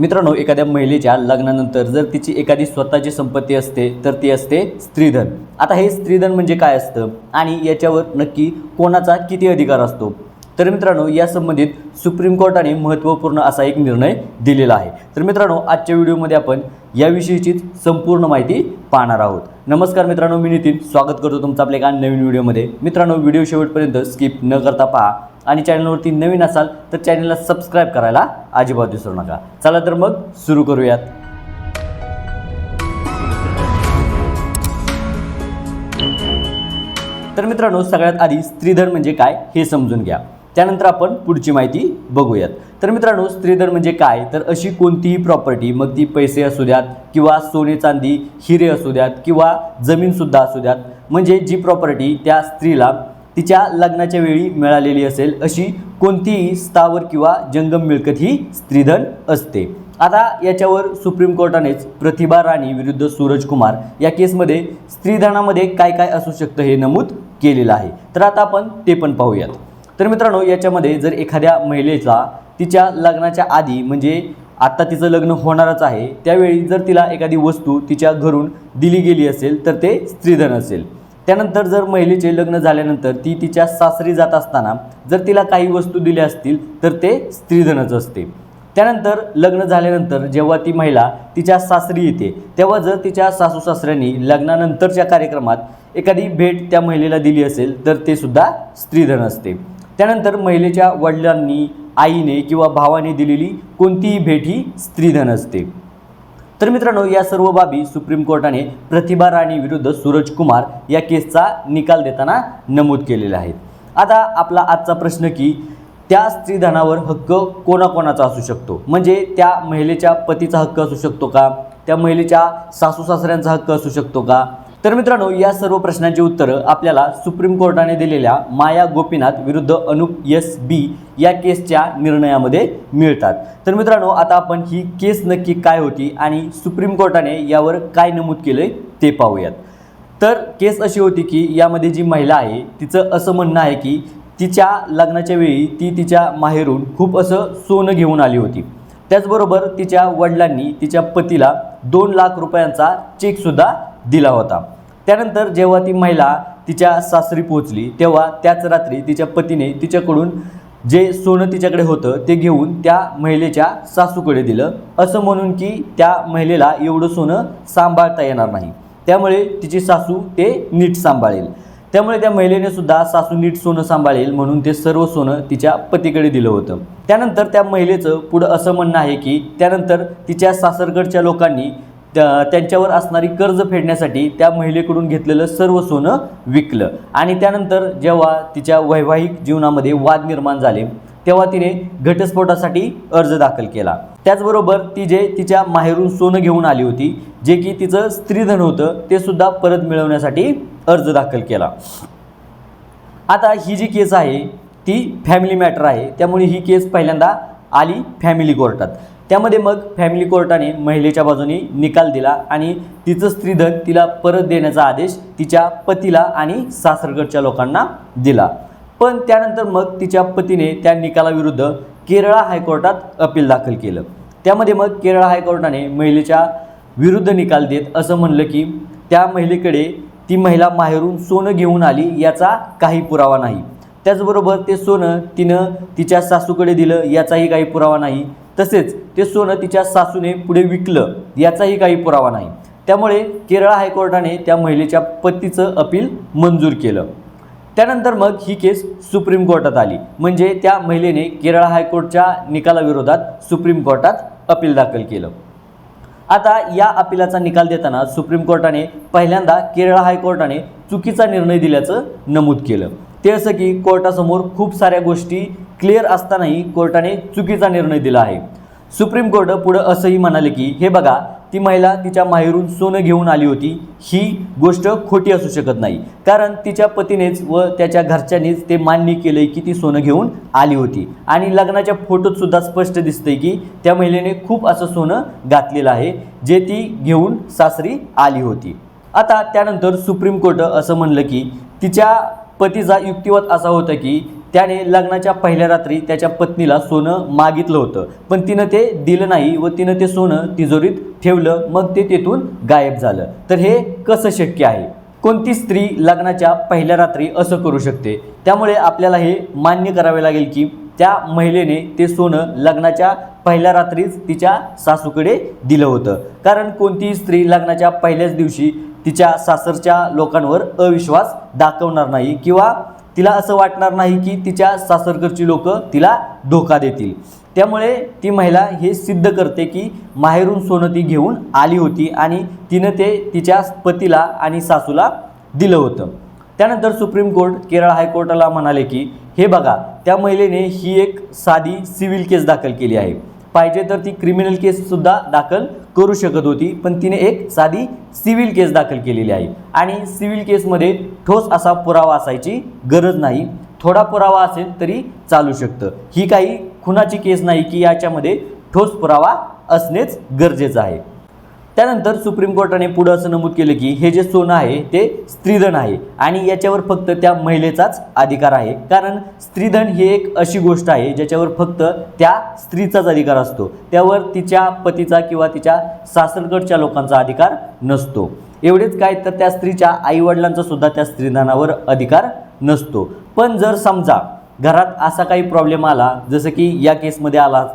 मित्रांनो एखाद्या महिलेच्या लग्नानंतर जर तिची एखादी स्वतःची संपत्ती असते तर ती असते स्त्रीधन. आता हे स्त्रीधन म्हणजे काय असतं? आणि याच्यावर नक्की कोणाचा किती अधिकार असतो? तर मित्रांनो या संबंधित सुप्रीम कोर्टाने महत्त्वपूर्ण असा एक निर्णय दिलेला आहे. तर मित्रांनो आजच्या व्हिडिओमध्ये आपण याविषयीची संपूर्ण माहिती पाहणार आहोत. नमस्कार मित्रांनो मी नितीन. स्वागत करतो तुमचं आपल्या एका नवीन व्हिडिओमध्ये. मित्रांनो व्हिडिओ शेवटपर्यंत स्किप न करता पहा. आणि चॅनलवरती नवीन असाल तर चॅनलला सबस्क्राईब करायला अजिबात विसरू नका. चला तर मग सुरू करूयात. तर मित्रांनो सगळ्यात आधी स्त्रीधन म्हणजे काय हे समजून घ्या. त्यानंतर आपण पुढची माहिती बघूयात. तर मित्रांनो स्त्रीधन म्हणजे काय? तर अशी कोणतीही प्रॉपर्टी मग ती पैसे असू द्यात किंवा सोने चांदी हिरे असू द्यात किंवा जमीनसुद्धा असू द्यात. म्हणजे जी प्रॉपर्टी त्या स्त्रीला तिच्या लग्नाच्या वेळी मिळालेली असेल अशी कोणतीही स्थावर किंवा जंगम मिळकत ही स्त्रीधन असते. आता याच्यावर सुप्रीम कोर्टानेच प्रतिभा राणी विरुद्ध सूरज कुमार या केसमध्ये स्त्रीधनामध्ये काय काय असू शकतं हे नमूद केलेलं आहे. तर आता आपण ते पण पाहूयात. तर मित्रांनो याच्यामध्ये जर एखाद्या महिलेचा तिच्या लग्नाच्या आधी म्हणजे आत्ता तिचं लग्न होणारच आहे त्यावेळी जर तिला एखादी वस्तू तिच्या घरून दिली गेली असेल तर ते स्त्रीधन असेल. त्यानंतर जर महिलेचे लग्न झाल्यानंतर ती तिच्या सासरी जात असताना जर तिला काही वस्तू दिल्या असतील तर ते स्त्रीधनच असते. त्यानंतर लग्न झाल्यानंतर जेव्हा ती महिला तिच्या सासरी येते तेव्हा जर तिच्या सासू सासऱ्यांनी लग्नानंतरच्या कार्यक्रमात एखादी भेट त्या महिलेला दिली असेल तर ते सुद्धा स्त्रीधन असते. त्यानंतर महिलेच्या वडिलांनी आईने किंवा भावाने दिलेली कोणतीही भेट ही स्त्रीधन असते. तर मित्रांनो या सर्व बाबी सुप्रीम कोर्टाने प्रतिभा राणी विरुद्ध सूरज कुमार या केसचा निकाल देताना नमूद केलेले आहेत. आता आपला आजचा प्रश्न की त्या स्त्रीधनावर हक्क कोणाकोणाचा असू शकतो? म्हणजे त्या महिलेच्या पतीचा हक्क असू शकतो का? त्या महिलेच्या सासू सासऱ्यांचा हक्क असू शकतो का? तर मित्रांनो या सर्व प्रश्नांची उत्तरं आपल्याला सुप्रीम कोर्टाने दिलेल्या माया गोपीनाथ विरुद्ध अनुप एस बी या केसच्या निर्णयामध्ये मिळतात. तर मित्रांनो आता आपण ही केस नक्की काय होती आणि सुप्रीम कोर्टाने यावर काय नमूद केलं ते पाहूयात. तर केस अशी होती की यामध्ये जी महिला आहे तिचं असं म्हणणं आहे की तिच्या लग्नाच्या वेळी ती तिच्या माहेरून खूप असं सोनं घेऊन आली होती. त्याचबरोबर तिच्या वडिलांनी तिच्या पतीला दोन लाख रुपयांचा चेकसुद्धा दिला होता. त्यानंतर जेव्हा ती महिला तिच्या सासरी पोहोचली तेव्हा त्याच रात्री तिच्या पतीने तिच्याकडून जे सोनं तिच्याकडे होतं ते घेऊन त्या महिलेच्या सासूकडे दिलं. असं म्हणून की त्या महिलेला एवढं सोनं सांभाळता येणार नाही. त्यामुळे तिची सासू ते नीट सांभाळेल. त्यामुळे त्या महिलेने सुद्धा सासू नीट सोनं सांभाळेल म्हणून ते सर्व सोनं तिच्या पतीकडे दिलं होतं. त्यानंतर त्या महिलेचं पुढं असं म्हणणं आहे की त्यानंतर तिच्या सासरकडच्या लोकांनी त्या- त्यांच्यावर असणारी कर्ज फेडण्यासाठी त्या महिलेकडून घेतलेलं सर्व सोनं विकलं. आणि त्यानंतर जेव्हा तिच्या वैवाहिक जीवनामध्ये वाद निर्माण झाले तेव्हा तिने घटस्फोटासाठी अर्ज दाखल केला. त्याचबरोबर ती जे तिच्या माहेरून सोनं घेऊन आली होती जे की तिचं स्त्रीधन होतं ते सुद्धा परत मिळवण्यासाठी अर्ज दाखल केला. आता ही जी केस आहे ती फॅमिली मॅटर आहे. त्यामुळे ही केस पहिल्यांदा आली फॅमिली कोर्टात त्यामध्ये मग फॅमिली कोर्टाने महिलेच्या बाजूने निकाल दिला आणि तिचं स्त्रीधन तिला परत देण्याचा आदेश तिच्या पतीला आणि सासरगडच्या लोकांना दिला. पण त्यानंतर मग तिच्या पतीने त्या निकालाविरुद्ध केरळा हायकोर्टात अपील दाखल केलं. त्यामध्ये मग केरळ हायकोर्टाने महिलेच्या विरुद्ध निकाल देत असं म्हणलं की त्या महिलेकडे ती महिला माहेरून सोनं घेऊन आली याचा काही पुरावा नाही. त्याचबरोबर ते सोनं तिनं तिच्या सासूकडे दिलं याचाही काही पुरावा नाही. तसेच ते सोनं तिच्या सासूने पुढे विकलं. याचाही काही पुरावा नाही. त्यामुळे केरळ हायकोर्टाने त्या महिलेच्या पतीचं अपील मंजूर केलं. त्यानंतर मग ही केस सुप्रीम कोर्टात आली. म्हणजे त्या महिलेने केरळ हायकोर्टच्या निकालाविरोधात सुप्रीम कोर्टात अपील दाखल केलं. आता या अपिलाचा निकाल देताना सुप्रीम कोर्टाने पहिल्यांदा केरळ हायकोर्टाने चुकीचा निर्णय दिल्याचं नमूद केलं. ते असं की कोर्टासमोर खूप साऱ्या गोष्टी क्लिअर असतानाही कोर्टाने चुकीचा निर्णय दिला आहे. सुप्रीम कोर्ट पुढं असंही म्हणाले की हे बघा ती महिला तिच्या माहेरून सोनं घेऊन आली होती. ही गोष्ट खोटी असू शकत नाही. कारण तिच्या पतीनेच व त्याच्या घरच्यांनीच ते मान्य केलंय की ती सोनं घेऊन आली होती. आणि लग्नाच्या फोटोत सुद्धा स्पष्ट दिसतंय की त्या महिलेने खूप असं सोनं घातलेलं आहे जे ती घेऊन सासरी आली होती. आता त्यानंतर सुप्रीम कोर्ट असं म्हणलं की तिच्या पतीचा युक्तिवाद असा होता की त्याने लग्नाच्या पहिल्या रात्री त्याच्या पत्नीला सोनं मागितलं होतं. पण तिनं ते दिलं नाही व तिनं ते सोनं तिजोरीत ठेवलं. मग ते तेथून गायब झालं. तर हे कसं शक्य आहे? कोणती स्त्री लग्नाच्या पहिल्या रात्री असं करू शकते? त्यामुळे आपल्याला हे मान्य करावे लागेल की त्या महिलेने ते सोनं लग्नाच्या पहिल्या रात्रीच तिच्या सासूकडे दिलं होतं. कारण कोणतीही स्त्री लग्नाच्या पहिल्याच दिवशी तिच्या सासरच्या लोकांवर अविश्वास दाखवणार नाही किंवा तिला असं वाटणार नाही की तिच्या सासरकडची लोक तिला धोका देतील. त्यामुळे ती महिला हे सिद्ध करते की माहेरून सोनं ती घेऊन आली होती आणि तिनं ते तिच्या पतीला आणि सासूला दिलं होतं. त्यानंतर सुप्रीम कोर्ट केरळ हायकोर्टाला म्हणाले की हे बघा त्या महिलेने ही एक साधी सिव्हिल केस दाखल केली आहे. पाहिजे तर ती क्रिमिनल केससुद्धा दाखल करू शकत होती. पण तिने एक साधी सिव्हिल केस दाखल केलेली आहे. आणि सिव्हिल केसमध्ये ठोस असा पुरावा असायची गरज नाही. थोडा पुरावा असेल तरी चालू शकतं. ही काही खुनाची केस नाही की याच्यामध्ये ठोस पुरावा असणेच गरजेचं आहे. त्यानंतर सुप्रीम कोर्टाने पुढं असं नमूद केलं की हे जे सोनं आहे ते स्त्रीधन आहे. आणि याच्यावर फक्त त्या महिलेचाच अधिकार आहे. कारण स्त्रीधन ही एक अशी गोष्ट आहे ज्याच्यावर फक्त त्या स्त्रीचाच अधिकार असतो. त्यावर तिच्या पतीचा किंवा तिच्या सासरकडच्या लोकांचा अधिकार नसतो. एवढेच काय तर त्या स्त्रीच्या आईवडिलांचा सुद्धा त्या स्त्रीधनावर अधिकार नसतो. पण जर समजा घरात असा काही प्रॉब्लेम आला जसं की या केसमध्ये आला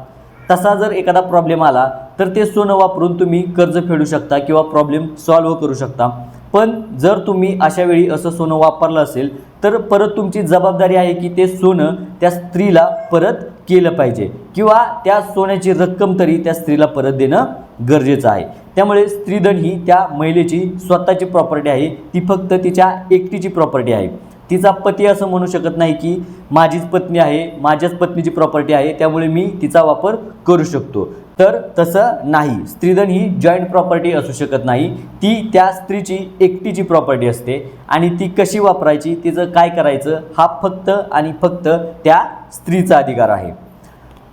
तसा जर एखादा प्रॉब्लेम आला तर ते सोनं वापरून तुम्ही कर्ज फेडू शकता किंवा प्रॉब्लेम सॉल्व्ह करू शकता. पण जर तुम्ही अशा वेळी असं सोनं वापरलं असेल तर परत तुमची जबाबदारी आहे की ते सोनं त्या स्त्रीला परत केलं पाहिजे किंवा त्या सोन्याची रक्कम तरी त्या स्त्रीला परत देणं गरजेचं आहे. त्यामुळे स्त्रीधन ही त्या महिलेची स्वतःची प्रॉपर्टी आहे. ती फक्त तिच्या एकटीची प्रॉपर्टी आहे. तिचा पती असं म्हणू शकत नाही की माझीच पत्नी आहे माझ्याच पत्नीची प्रॉपर्टी आहे त्यामुळे मी तिचा वापर करू शकतो. तर तसं नाही. स्त्रीधन ही जॉईंट प्रॉपर्टी असू शकत नाही. ती त्या स्त्रीची एकटीची प्रॉपर्टी असते आणि ती कशी वापरायची तिचं काय करायचं हा फक्त आणि फक्त त्या स्त्रीचा अधिकार आहे.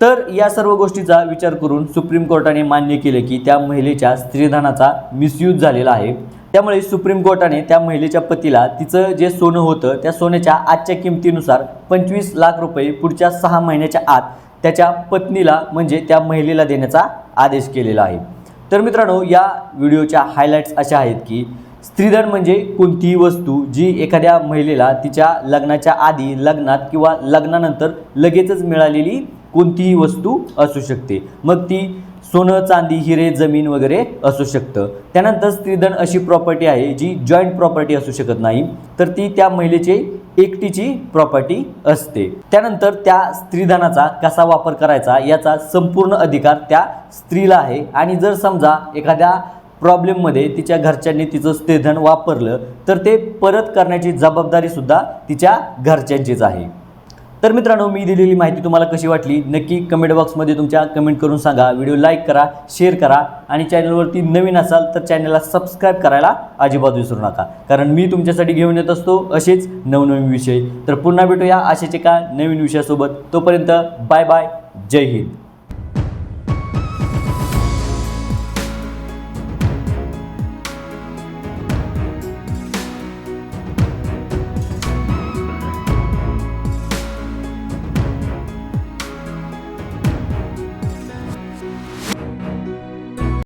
तर या सर्व गोष्टीचा विचार करून सुप्रीम कोर्टाने मान्य केले की त्या महिलेच्या स्त्रीधनाचा मिसयूज झालेला आहे. त्यामुळे सुप्रीम कोर्टाने त्या महिलेच्या पतीला तिचं जे सोनं होतं त्या सोन्याच्या आजच्या किमतीनुसार पंचवीस लाख रुपये पुढच्या सहा महिन्याच्या आत त्याच्या पत्नीला म्हणजे त्या महिलेला देण्याचा आदेश केलेला आहे. तर मित्रांनो या व्हिडिओच्या हायलाईट्स अशा आहेत की स्त्रीधन म्हणजे कोणतीही वस्तू जी एखाद्या महिलेला तिच्या लग्नाच्या आधी लग्नात किंवा लग्नानंतर लगेचच मिळालेली कोणतीही वस्तू असू शकते. मग ती सोनं चांदी हिरे जमीन वगैरे असू शकतं. त्यानंतर स्त्रीधन अशी प्रॉपर्टी आहे जी जॉईंट प्रॉपर्टी असू शकत नाही. तर ती त्या महिलेचे एकटीची प्रॉपर्टी असते. त्यानंतर त्या स्त्रीधनाचा कसा वापर करायचा याचा संपूर्ण अधिकार त्या स्त्रीला आहे. आणि जर समजा एखाद्या प्रॉब्लेममध्ये तिच्या घरच्यांनी तिचं स्त्रीधन वापरलं तर ते परत करण्याची जबाबदारीसुद्धा तिच्या घरच्यांचीच आहे. तर मित्रांनो मी दिलेली माहिती तुम्हाला कशी वाटली नक्की कमेंट बॉक्समध्ये तुमच्या कमेंट करून सांगा. व्हिडिओ लाईक करा शेअर करा आणि चॅनलवरती नवीन असाल तर चॅनलला सबस्क्राईब करायला अजिबात विसरू नका. कारण मी तुमच्यासाठी घेऊन येत असतो असेच नवनवीन विषय. तर पुन्हा भेटूया अशाच एका नवीन विषयासोबत. तोपर्यंत बाय बाय जय हिंद.